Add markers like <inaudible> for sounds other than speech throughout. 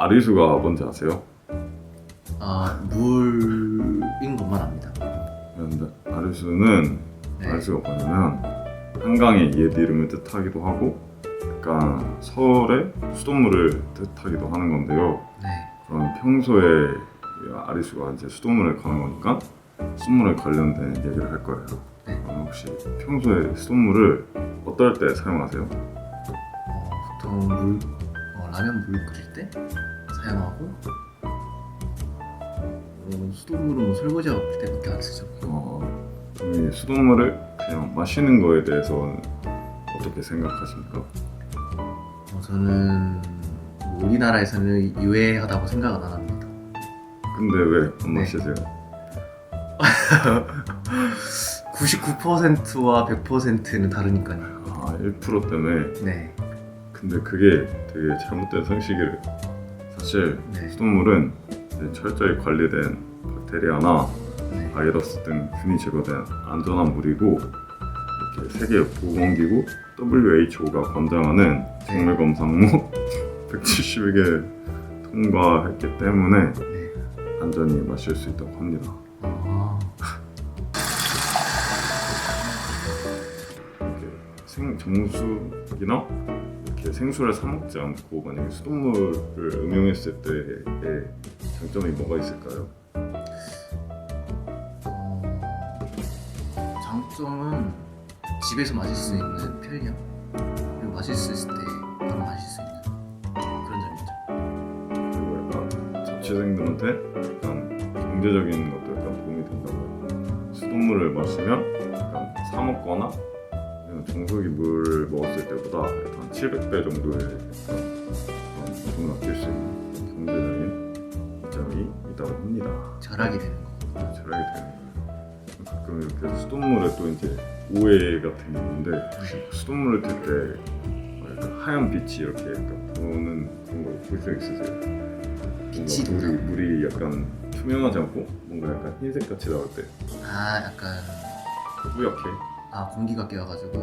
아리수가 뭔지 아세요? 아 물인 것만 압니다. 그런데 아리수는 네. 아리수가 뭐냐면 한강의 옛 이름을 뜻하기도 하고 약간 서울의 수돗물을 뜻하기도 하는 건데요. 네. 그럼 평소에 이 아리수가 이제 수돗물을 가는 거니까 수돗물에 관련된 얘기를 할 거예요. 네. 그럼 혹시 평소에 수돗물을 어떨 때 사용하세요? 어, 보통 물 어, 라면 물 끓일 때 사용하고 어, 수돗물은 뭐 설거지하고 그럴 때밖에 안 쓰죠. 어, 이 수돗물을 그냥 마시는 거에 대해서는 어떻게 생각하십니까? 어, 저는 뭐 우리나라에서는 유해하다고 생각은 안 합니다. 근데 왜 안 네. 마시세요? <laughs> 99%와 100%는 다르니까요. 아, 1% 때문에 네. 근데 그게 되게 잘못된 상식이래요. 사실 네. 수돗물은 이제 철저히 관리된 박테리아나 네. 바이러스 등 균이 제거된 안전한 물이고 이렇게 세계 보건기구 WHO가 권장하는 생물 검사무 170개 <laughs> 통과했기 때문에 네. 안전히 마실 수 있다고 합니다. 아, 이렇게 생 정수기나 이렇게 생수를 사 먹지 않고 만약에 수돗물을 응용했을 때의 장점이 뭐가 있을까요? 어, 장점은 집에서 마실 수 있는 편리함 그리고 마실 수 있을 때 바로 마실 수 있는 그런 점이죠. 그리고 약간 자취생들한테 약간 경제적인 것도 약간 도움이 된다고. 수돗물을 마시면 약간 사 먹거나 정수기 물을 먹었을 때보다 약간 700배 정도의 그런 돈을 아낄 수 있는 경제적인 이점이 있다고 합니다. 절약이 되는 거. 절약이 되는 거예요. 가끔 이렇게 수돗물에 또 이제 오해 같은 게 있는데 네. 수돗물을 틀때 약간 하얀 빛이 이렇게 약간 도는 그런 거 볼 수 있으세요? 빛이? 물이, 물이 약간 투명하지 않고 뭔가 약간 흰색 같이 나올 때 아 약간 뿌옇게. 아 공기가 깨어가지고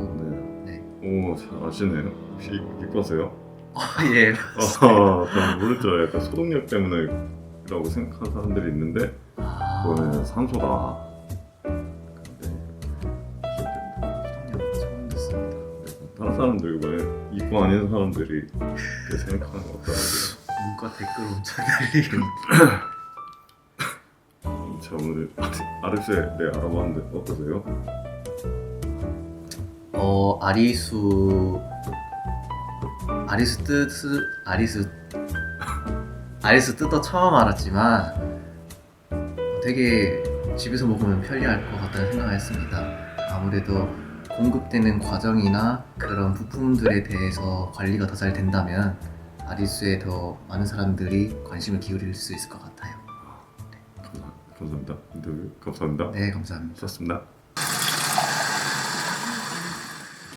네. 네. 오, 잘 아시네요. 혹시 이과세요? 어, 예. <laughs> 아, 난 모르죠. 약간 소독력 때문에라고 생각하는 사람들이 있는데 아, 그거는 산소다. 처음 듣습니다. 다른 사람들과 이과 아닌 사람들이 그렇게 생각하는 것 같더라고요. 문과 댓글 엄청 날리는. 자 <laughs> 오늘 아르세 네 알아봤는데 어떠세요? 어 아리수 아리수 아리수 뜻도 처음 알았지만 되게 집에서 먹으면 편리할 것 같다는 생각을 했습니다. 아무래도 공급되는 과정이나 그런 부품들에 대해서 관리가 더 잘 된다면 아리수에 더 많은 사람들이 관심을 기울일 수 있을 것 같아요. 감사, 감사합니다. 인터뷰 감사합니다. 네, 감사합니다. 좋습니다.